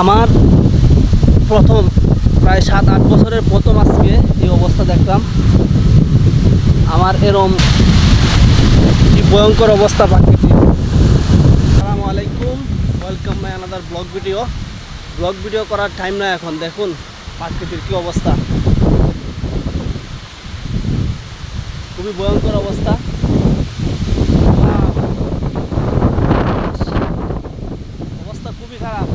আমার প্রথম প্রায় সাত, আট বছরের প্রথম আজকে এই অবস্থা দেখলাম। আমার এরম কি ভয়ঙ্কর অবস্থা প্রাকৃতিক। আসসালামু আলাইকুম welcome my another blog video blog video করার টাইম না এখন, দেখুন প্রাকৃতির কি অবস্থা। খুবই ভয়ঙ্কর অবস্থা অবস্থা খুবই খারাপ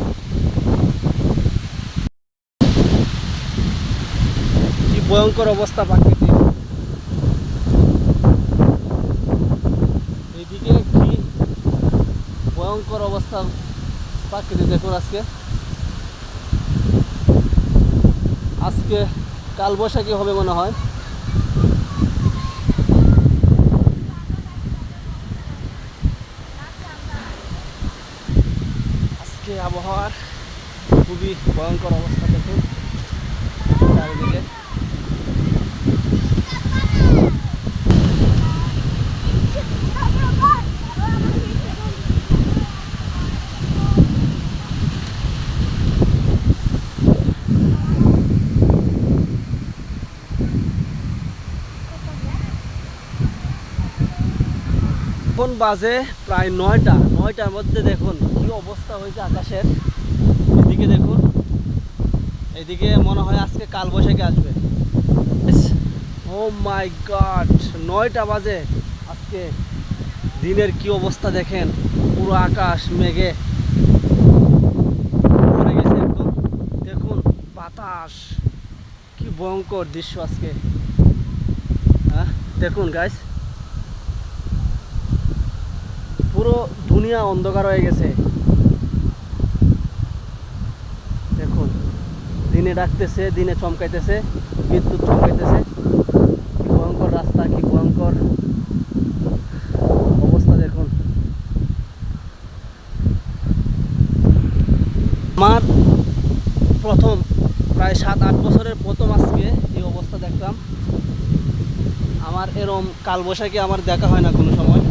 কি ভয়ঙ্কর অবস্থা প্রাকৃতিক। এইদিকে কি ভয়ঙ্কর অবস্থা প্রাকৃতিক দেখুন আজকে। আজকে কাল বৈশাখী হবে মনে হয়। আজকে আবহাওয়ার খুবই ভয়ঙ্কর অবস্থা দেখুন। চারিদিকে। এখন বাজে প্রায় নয়টা। নয়টার মধ্যে দেখুন কি অবস্থা হয়েছে আকাশের। এদিকে দেখুন, এদিকে মনে হয় আজকে কাল বৈশাখী আসবে ও মাই গড নয়টা বাজে। আজকে দিনের কি অবস্থা দেখেন, পুরো আকাশ মেঘে ভরে গেছে একদম। দেখুন, বাতাস, কি ভয়ঙ্কর দৃশ্য আজকে। হ্যাঁ দেখুন গাইস পুরো দুনিয়া অন্ধকার হয়ে গেছে। দেখুন, দিনে ডাকতেছে, দিনে চমকাইতেছে বিদ্যুৎ চমকাইতেছে। কি ভয়ঙ্কর রাস্তা, কি ভয়ঙ্কর অবস্থা দেখুন। আমার প্রথম, প্রায় সাত, আট বছরের প্রথম আজকে এই অবস্থা দেখলাম। আমার এরম কালবৈশাখী আমার দেখা হয় না কোনো সময়।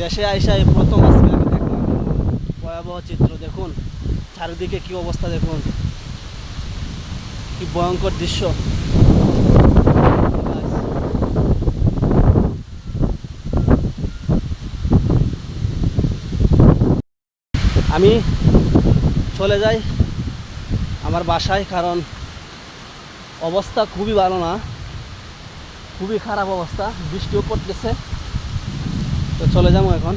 দেশে আইসা এই প্রথম আজকে আমি দেখলাম। ভয়াবহ চিত্র, দেখুন। চারিদিকে কি অবস্থা, দেখুন। কি ভয়ঙ্কর দৃশ্য। আমি চলে যাই আমার বাসায়, কারণ অবস্থা খুবই ভালো না। খুবই খারাপ অবস্থা, বৃষ্টিও পড়তেছে। তো চলে যাব এখন।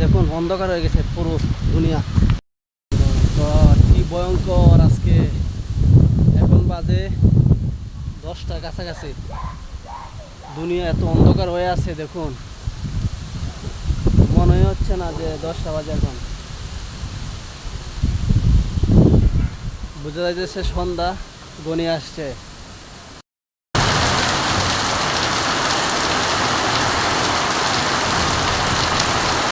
দেখুন, অন্ধকার হয়ে গেছে পুরো দুনিয়া। তো কি ভয়ঙ্কর আজকে। এখন বাজে দশটার কাছাকাছি। দুনিয়া এত অন্ধকার হয়ে আছে, দেখুন। মনে হচ্ছে না যে দশটা বাজে এখন। বোঝা যাইতেছে সন্ধ্যা গনিয়ে আসছে।